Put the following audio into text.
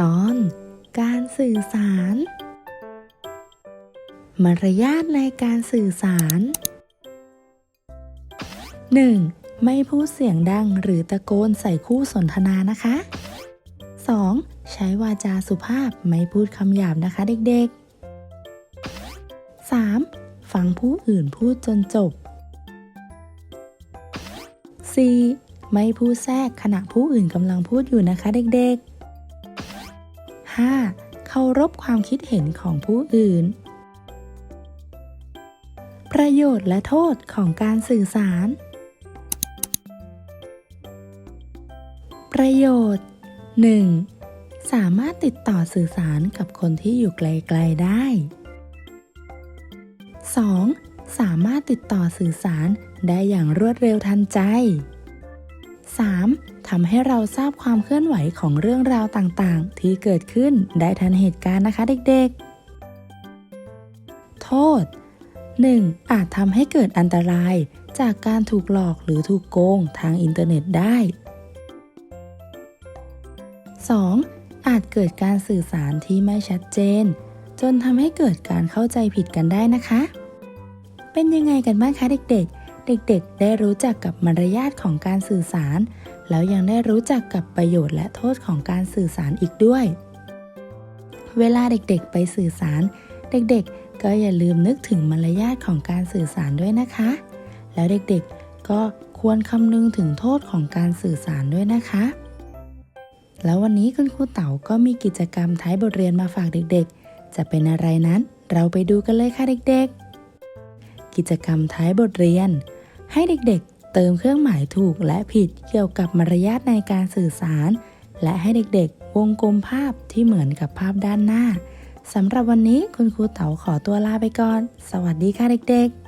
ตอนการสื่อสาร มารยาทในการสื่อสาร 1. ไม่พูดเสียงดังหรือตะโกนใส่คู่สนทนานะคะ 2. ใช้วาจาสุภาพไม่พูดคำหยาบนะคะเด็กๆ 3. ฟังผู้อื่นพูดจนจบ 4. ไม่พูดแทรกขณะผู้อื่นกำลังพูดอยู่นะคะเด็กๆ 5. เคารพความคิดเห็นของผู้อื่น ประโยชน์และโทษของการสื่อสาร ประโยชน์ 1. สามารถติดต่อสื่อสารกับคนที่อยู่ไกลๆได้ 2. สามารถติดต่อสื่อสารได้อย่างรวดเร็วทันใจ 3. ทำให้เราทราบความเคลื่อนไหวของเรื่องราวต่างๆ ที่เกิดขึ้นได้ทันเหตุการณ์นะคะเด็กๆ โทษ 1. อาจทำให้เกิดอันตราย จากการถูกหลอกหรือถูกโกงทางอินเทอร์เน็ตได้ 2. อาจเกิดการสื่อสารที่ไม่ชัดเจน จนทำให้เกิดการเข้าใจผิดกันได้นะคะ เป็นยังไงกันบ้างคะเด็กๆ เด็กๆ ได้รู้จักกับมารยาทของการสื่อสาร แล้วยังได้รู้จักกับประโยชน์และโทษของการสื่อสารอีกด้วย เวลาเด็กๆ ไปสื่อสาร เด็กๆ ก็อย่าลืมนึกถึงมารยาทของการสื่อสารด้วยนะคะ แล้วเด็กๆ ก็ควรคำนึงถึงโทษของการสื่อสารด้วยนะคะ แล้ววันนี้คุณครูเต๋าก็มีกิจกรรมท้ายบทเรียนมาฝากเด็กๆ จะเป็นอะไรนั้น เราไปดูกันเลยค่ะเด็กๆกิจกรรมท้ายบทเรียน ให้เด็กๆ เติมเครื่องหมายถูกและผิดเกี่ยวกับมารยาทในการสื่อสาร และให้เด็กๆ วงกลมภาพที่เหมือนกับภาพด้านหน้าสำหรับวันนี้คุณครูเต๋าขอตัวลาไปก่อน สวัสดีค่ะเด็กๆ